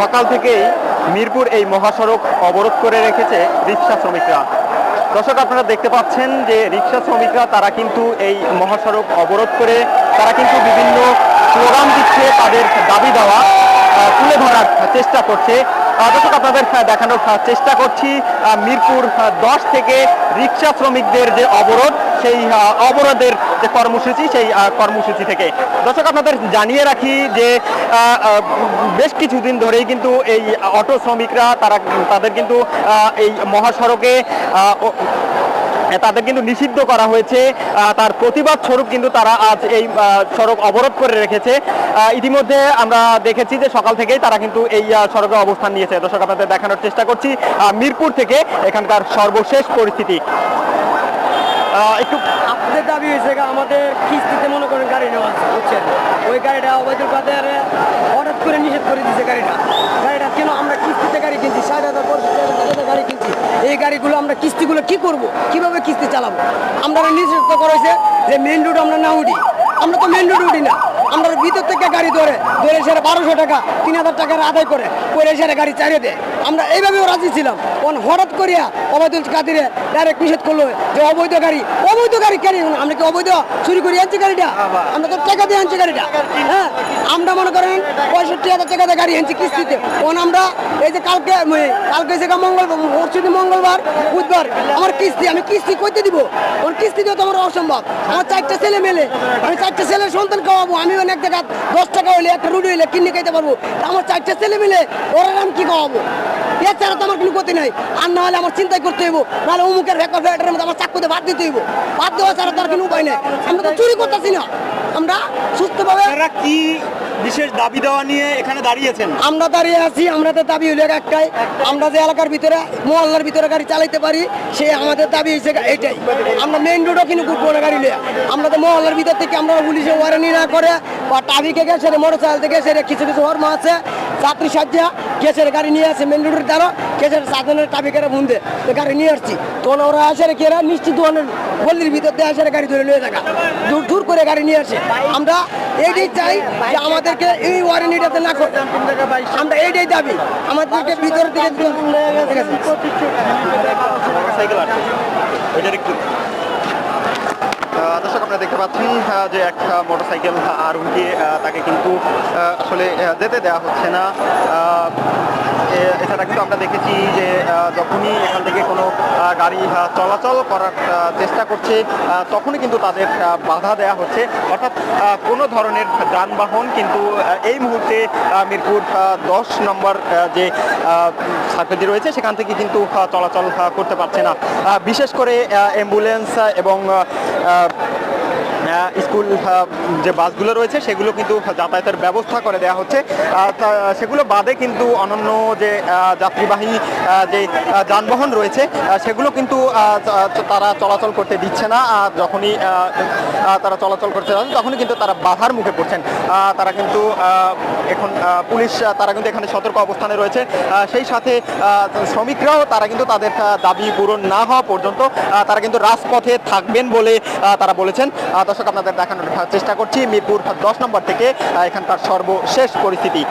সকাল থেকেই মিরপুর এই মহাসড়ক অবরোধ করে রেখেছে রিক্সা শ্রমিকরা। দর্শক, আপনারা দেখতে পাচ্ছেন যে রিক্সা শ্রমিকরা, তারা কিন্তু এই মহাসড়ক অবরোধ করে, তারা কিন্তু বিভিন্ন প্রোগ্রাম দিচ্ছে তাদের দাবি দেওয়া। চেষ্টা করছে। দর্শক, আপনাদের দেখানোর চেষ্টা করছি মিরপুর দশ থেকে রিক্সা শ্রমিকদের যে অবরোধ, সেই অবরোধের যে কর্মসূচি, সেই কর্মসূচি থেকে। দর্শক, আপনাদের জানিয়ে রাখি যে বেশ কিছুদিন ধরেই কিন্তু এই অটো শ্রমিকরা, তারা, তাদের কিন্তু এই মহাসড়কে তাদের কিন্তু নিষিদ্ধ করা হয়েছে। তার প্রতিবাদ স্বরূপ কিন্তু তারা আজ এই সড়ক অবরোধ করে রেখেছে। ইতিমধ্যে আমরা দেখেছি যে সকাল থেকেই তারা কিন্তু এই সড়কে অবস্থান নিয়েছে। দর্শক, আপনাদের দেখানোর চেষ্টা করছি মিরপুর থেকে এখানকার সর্বশেষ পরিস্থিতি। একটু আপনাদের দাবি হয়েছে আমাদের কিস্তিতে মনে করেন গাড়ি নেওয়া বুঝছেন? ওই গাড়িটা অবৈধ কাদের হঠাৎ করে নিষেধ করে দিয়েছে গাড়িটা। গাড়িটা কেন আমরা কিস্তিতে গাড়ি কিনছি? পঁয়ষট্টি হাজার গাড়ি কিনছি। এই গাড়িগুলো আমরা কিস্তিগুলো কি করব? কীভাবে কিস্তি চালাবো? আমরা নিশ্চিত করেছে যে মেন রোড আমরা না উঠি। আমরা তো মেন রোড উঠি না। আমরা ভিতর থেকে গাড়ি ধরে ধরে সেরে বারোশো টাকা, তিন হাজার টাকার আদায় করে করে সেরে গাড়ি চালিয়ে দেয়। আমরা এইভাবেও রাজি ছিলাম। তখন হঠাৎ করিয়া অবৈধ কাদিরে ডাইরেক্ট নিষেধ করল যে অবৈধ গাড়ি অবৈধ গাড়ি কেন? আমরা কি অবৈধ? চুরি করে আনছি গাড়িটা? আমরা তো টাকা দিয়ে আনছি গাড়িটা। হ্যাঁ আমরা মনে করেন পঁয়ষট্টি হাজার টাকাতে গাড়ি আনছি কিস্তিতে। তখন আমরা এই যে কালকে কালকে গা মঙ্গলবার পরশুদিন মঙ্গলবার, বুধবার, আমার কিস্তি, আমি কিস্তি করতে দিব? ওর কিস্তি দেওয়া তো আমার অসম্ভব। আমার চারটা ছেলে মেলে, আমি চারটা ছেলে সন্তান খাওয়াবো, আমি অনেক জায়গা দশ টাকা হইলে একটা রুটি হইলে কিনে খাইতে পারব। আমার চারটা ছেলে মিলে ওরা আমি কি খাওয়াবো এছাড়া তো আমার কোনো ক্ষতি নাই। আর না হলে আমার চিন্তাই করতে হইব। নাহলে অমুকের মধ্যে আমার চাকুতে ভাত দিতে হইব। ভাত দেওয়া ছাড়া তার কোনো উপায় নেই। আমরা তো চুরি করতেছি না। আমরা সুস্থভাবে কি বিশেষ দাবি দেওয়া নিয়ে এখানে দাঁড়িয়েছেন? আমরা দাঁড়িয়ে আছি আমরা তো দাবি হইলে একটাই। আমরা যে এলাকার ভিতরে মহল্লার ভিতরে গাড়ি চালাইতে পারি সে আমাদের দাবি হয়েছে এইটাই আমরা মেইন রোডও কিন্তু ঘুরবো না গাড়ি লিয়ে আমরা তো মহল্লার ভিতর থেকে আমরা পুলিশে ওয়ারেনি না করে বা ট্রাফিকে গেছে মোটর সাইকেল থেকে সেটা কিছু কিছু হর্মা আছে। যাত্রী সাজ্জা কেসের গাড়ি নিয়ে আসে মেন রোডের দ্বারা। কেসের সাধনের ট্রাফিকের বুন্দে গাড়ি নিয়ে আসছি। তখন ওরা আসে রেখে এরা নিশ্চিত ধরনের গল্লির ভিতর দিয়ে আসে গাড়ি ধরে নিয়ে থাকা দূর দূর করে গাড়ি নিয়ে আসে। আমরা এইটাই চাই যে আমাদেরকে এই ওয়ারেন্টিটাতে না করে আমরা এইটাই দাবি। আমাদেরকে ভিতর থেকে ঠিক আছে। মোটরসাইকেল আছে ওইটার একটু আহ, দর্শক, আপনারা দেখতে পাচ্ছেন যে এক মোটরসাইকেল আরোহীকে তাকে কিন্তু আসলে যেতে দেওয়া হচ্ছে না। এছাড়া কিন্তু আমরা দেখেছি যে যখনই এখান থেকে কোনো গাড়ি চলাচল করার চেষ্টা করছে তখনই কিন্তু তাদের বাধা দেওয়া হচ্ছে। অর্থাৎ কোনো ধরনের যানবাহন কিন্তু এই মুহূর্তে মিরপুর দশ নম্বর যে সার্কেলটি রয়েছে, সেখান থেকে কিন্তু চলাচল করতে পারছে না। বিশেষ করে অ্যাম্বুলেন্স এবং Thank you. স্কুল যে বাসগুলো রয়েছে, সেগুলো কিন্তু যাতায়াতের ব্যবস্থা করে দেওয়া হচ্ছে। সেগুলো বাদে কিন্তু অনন্য যে যাত্রীবাহী যে যানবাহন রয়েছে সেগুলো কিন্তু তারা চলাচল করতে দিচ্ছে না। যখনই তারা চলাচল করতে যাচ্ছে, তখনই কিন্তু তারা বাধার মুখে পড়ছেন। তারা কিন্তু এখন পুলিশ তারা কিন্তু এখানে সতর্ক অবস্থানে রয়েছে। সেই সাথে শ্রমিকরাও তারা কিন্তু তাদের দাবি পূরণ না হওয়া পর্যন্ত তারা কিন্তু রাজপথে থাকবেন বলে তারা বলেছেন। দর্শক আপনাদের দেখানোর চেষ্টা করছি মিরপুর দশ নম্বর থেকে এখানকার সর্বশেষ পরিস্থিতি।